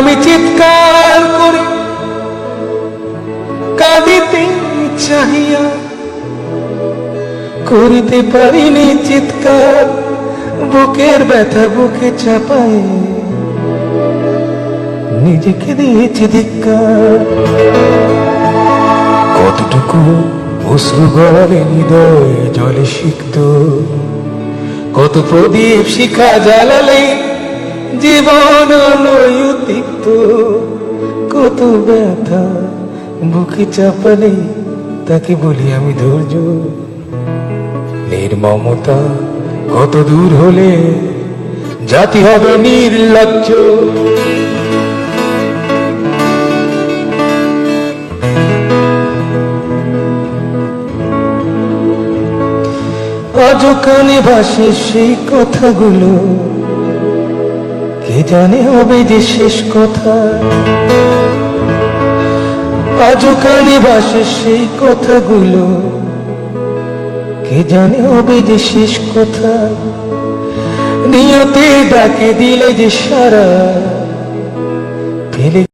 আমি চিৎকার করি, কাঁদিতে চাহিয়া করিতে পারিনি চিৎকার, বুকের ব্যথা বুকে চাপায় নিজেকে দিয়েছি ধিক্কার। কতটুকু অশ্রু গড়ালে হৃদয় জলে সিক্ত, কত প্রদীপ শিখা জ্বালালে জীবন নয়ুতিক্ত কত ব্যথা, বুকে চাপালে তাকে বলি আমি ধৈর্য। নির্মমতা কত দূর হলে জাতি হবে নির্লজ্জ। আজ কানে ভাসে সেই কথাগুলো জানে হবে যে শেষ কথা। আজ কানে বাসে সেই কথাগুলো। কে জানে হবে যে শেষ কথা। নিয়তে ডাকে দিলে যে সারা। ফেলে